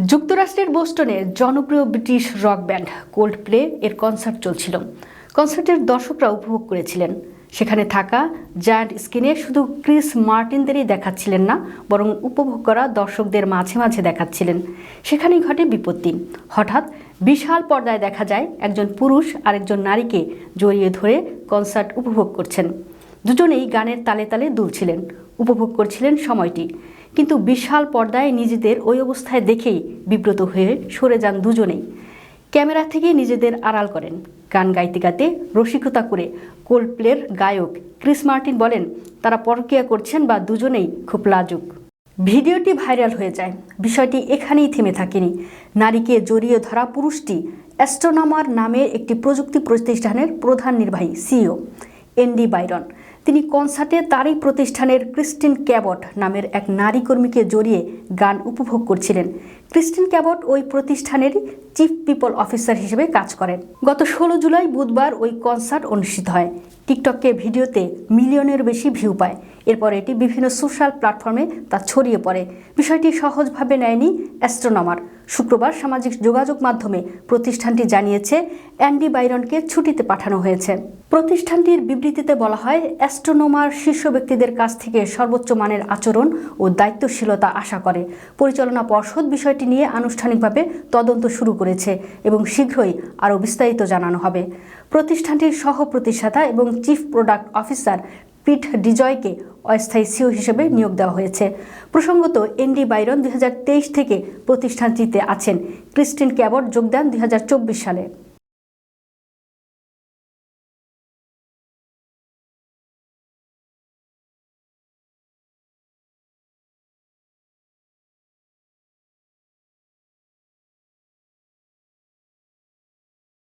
যুক্তরাষ্ট্রের বোস্টনে জনপ্রিয় British rock band Coldplay এর কনসার্ট চলছিল। কনসার্টের দর্শকরা উপভোগ করেছিলেন। সেখানে থাকা জায়ান্ট স্ক্রিনে শুধু ক্রিস মার্টিনদেরই দেখাচ্ছিলেন না, বরং উপভোগ করা দর্শকদের মাঝে মাঝে দেখাচ্ছিলেন। সেখানেই ঘটে বিপত্তি। হঠাৎ বিশাল পর্দায় দেখা যায় একজন পুরুষ আর একজন নারীকে জড়িয়ে ধরে কনসার্ট উপভোগ করছেন। দুজনেই গানের তালে তালে দুলছিলেন। উপভোগ করছিলেন সময়টি। কিন্তু বিশাল পর্দায় নিজেদের ওই অবস্থায় দেখেই বিব্রত হয়ে সরে যান দুজনেই। ক্যামেরা থেকে নিজেদের আড়াল করেন। গান গাইতে গাইতে রসিকতা করে কোল্ড প্লের গায়ক ক্রিস মার্টিন বলেন, তারা পরকিয়া করছেন বা দুজনেই খুব লাজুক। ভিডিওটি ভাইরাল হয়ে যায়। বিষয়টি এখানেই থেমে থাকেনি। নারীকে জড়িয়ে ধরা পুরুষটি অ্যাস্ট্রোনমার নামের একটি প্রযুক্তি প্রতিষ্ঠানের প্রধান নির্বাহী, সিইও। এনডি বাইরন তিনি কনসার্টে তারই প্রতিষ্ঠানের ক্রিস্টিন ক্যাবট নামের এক নারী কর্মীকে জড়িয়ে গান উপভোগ করছিলেন। ক্রিস্টিন ক্যাবট ওই প্রতিষ্ঠানের চিফ পিপল অফিসার হিসেবে কাজ করেন। গত ষোলো জুলাই বুধবার ওই কনসার্ট অনুষ্ঠিত হয়। টিকটকে ভিডিওতে মিলিয়নের বেশি ভিউ পায়। এরপর এটি বিভিন্ন সোশ্যাল প্ল্যাটফর্মে তা ছড়িয়ে পড়ে। বিষয়টি সহজভাবে নেয়নি অ্যাস্ট্রোনমার। শুক্রবার সামাজিক যোগাযোগ মাধ্যমে প্রতিষ্ঠানটি জানিয়েছে, অ্যান্ডি বাইরনকে ছুটিতে পাঠানো হয়েছে। প্রতিষ্ঠানটির বিবৃতিতে বলা হয় অ্যাস্ট্রোনোমার শীর্ষ ব্যক্তিদের কাছ থেকে সর্বোচ্চ মানের আচরণ ও দায়িত্বশীলতা আশা করে। পরিচালনা পর্ষদ বিষয়টি নিয়ে আনুষ্ঠানিকভাবে তদন্ত শুরু করেছে এবং শীঘ্রই আরও বিস্তারিত জানানো হবে। প্রতিষ্ঠানটির সহ প্রতিষ্ঠাতা এবং চিফ প্রোডাক্ট অফিসার পিঠ ডিজয়কে অস্থায়ী সিও হিসেবে নিয়োগ দেওয়া হয়েছে। প্রসঙ্গত এনডি বাইরন দুই হাজার তেইশ থেকে প্রতিষ্ঠানটিতে আছেন। ক্রিস্টিন ক্যাবট যোগ দেন দুই সালে।